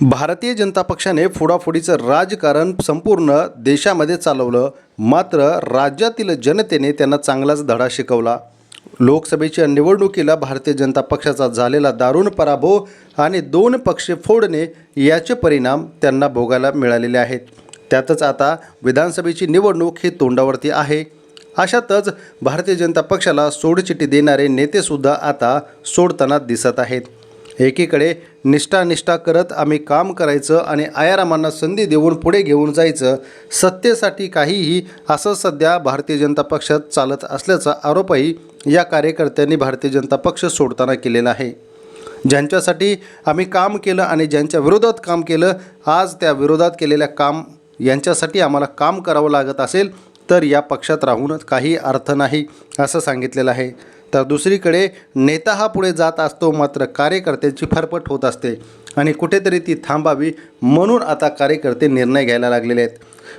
भारतीय जनता पक्षाने फोडाफोडीचं राजकारण संपूर्ण देशामध्ये चालवलं मात्र राज्यातील जनतेने त्यांना चांगलाच धडा शिकवला. लोकसभेच्या निवडणुकीला भारतीय जनता पक्षाचा झालेला दारुण पराभव आणि दोन पक्ष फोडणे याचे परिणाम त्यांना भोगायला मिळालेले आहेत. त्यातच आता विधानसभेची निवडणूक ही तोंडावरती आहे. अशातच भारतीय जनता पक्षाला सोडचिठी देणारे नेतेसुद्धा आता सोडताना दिसत आहेत. एकीकडे निष्ठा निष्ठा करत आम्ही काम करायचं आणि आयारामांना संधी देऊन पुढे घेऊन जायचं सत्तेसाठी काहीही असं सध्या भारतीय जनता पक्षात चालत असल्याचा आरोपही या कार्यकर्त्यांनी भारतीय जनता पक्ष सोडताना केलेला आहे. ज्यांच्यासाठी आम्ही काम केलं आणि ज्यांच्या विरोधात काम केलं आज त्या विरोधात केलेल्या काम यांच्यासाठी आम्हाला काम करावं लागत असेल तर या पक्षात राहून काही अर्थ नाही असं सांगितलेलं आहे. तर दुसरीकडे नेता हा पुढे जात असतो मात्र कार्यकर्त्यांची फरफट होत असते आणि कुठेतरी ती थांबावी म्हणून आता कार्यकर्ते निर्णय घ्यायला लागलेले आहेत.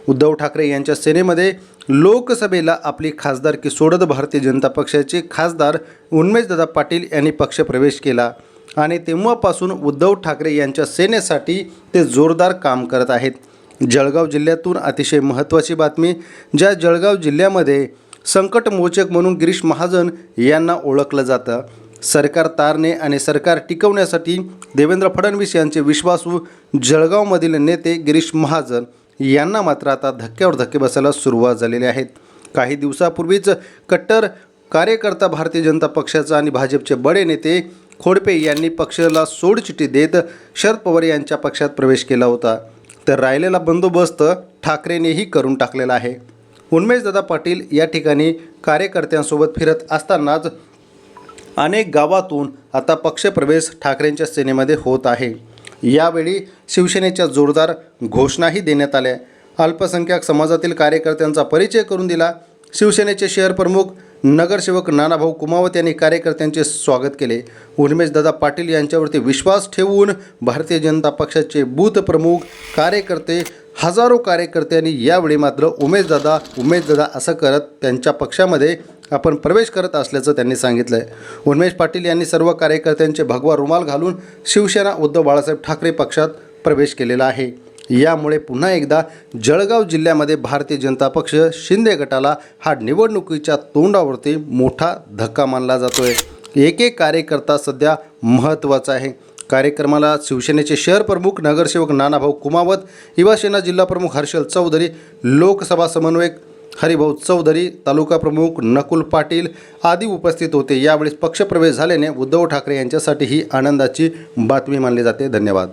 उद्धव ठाकरे यांच्या सेनेमध्ये लोकसभेला आपली खासदारकी सोडत भारतीय जनता पक्षाचे खासदार उन्मेशदादा पाटील यांनी पक्षप्रवेश केला आणि तेव्हापासून उद्धव ठाकरे यांच्या सेनेसाठी ते जोरदार काम करत आहेत. जळगाव जिल्ह्यातून अतिशय महत्त्वाची बातमी ज्या जळगाव जिल्ह्यामध्ये संकटमोचक म्हणून गिरीश महाजन यांना ओळखलं जातं. सरकार तारणे आणि सरकार टिकवण्यासाठी देवेंद्र फडणवीस यांचे विश्वासू जळगावमधील नेते गिरीश महाजन यांना मात्र आता धक्क्यावर धक्के बसायला सुरुवात झालेली आहेत काही दिवसापूर्वीच कट्टर कार्यकर्ता भारतीय जनता पक्षाचा आणि भाजपचे बडे नेते खोडपे यांनी पक्षाला सोडचिठी देत शरद पवार यांच्या पक्षात प्रवेश केला होता. तर राहिलेला बंदोबस्त ठाकरेनेही करून टाकलेला आहे. उन्मेशदादा पाटील या ठिकाणी कार्यकर्त्यांसोबत फिरत असतानाच अनेक गावातून आता पक्षप्रवेश ठाकरेंच्या सेनेमध्ये होत आहे. यावेळी शिवसेनेच्या जोरदार घोषणाही देण्यात आल्या. अल्पसंख्याक समाजातील कार्यकर्त्यांचा परिचय करून दिला. शिवसेनेचे शहर प्रमुख नगरसेवक नानाभाऊ कुमावत यांनी कार्यकर्त्यांचे स्वागत केले. उन्मेशदादा पाटील यांच्यावरती विश्वास ठेवून भारतीय जनता पक्षाचे बूथ प्रमुख कार्यकर्ते हजारो कार्यकर्त्यांनी यावेळी मात्र उमेशदादा उमेशदादा असं करत त्यांच्या पक्षामध्ये आपण प्रवेश करत असल्याचं त्यांनी सांगितलं आहे उमेश पाटील यांनी सर्व कार्यकर्त्यांचे भगवा रुमाल घालून शिवसेना उद्धव बाळासाहेब ठाकरे पक्षात प्रवेश केलेला आहे. यामुळे पुन्हा एकदा जळगाव जिल्ह्यामध्ये भारतीय जनता पक्ष शिंदे गटाला हा निवडणुकीच्या तोंडावरती मोठा धक्का मानला जातोय. एक एक कार्यकर्ता सध्या महत्त्वाचा आहे. कार्यक्रमाला शिवसेनेचे शहर प्रमुख नगरसेवक नानाभाऊ कुमावत युवासेना जिल्हा प्रमुख हर्षल चौधरी लोकसभा समन्वयक हरिभाऊ चौधरी तालुका प्रमुख नकुल पाटील आदी उपस्थित होते. यावेळी पक्षप्रवेश झाल्याने उद्धव ठाकरे यांच्यासाठी ही आनंदाची बातमी मानली जाते. धन्यवाद.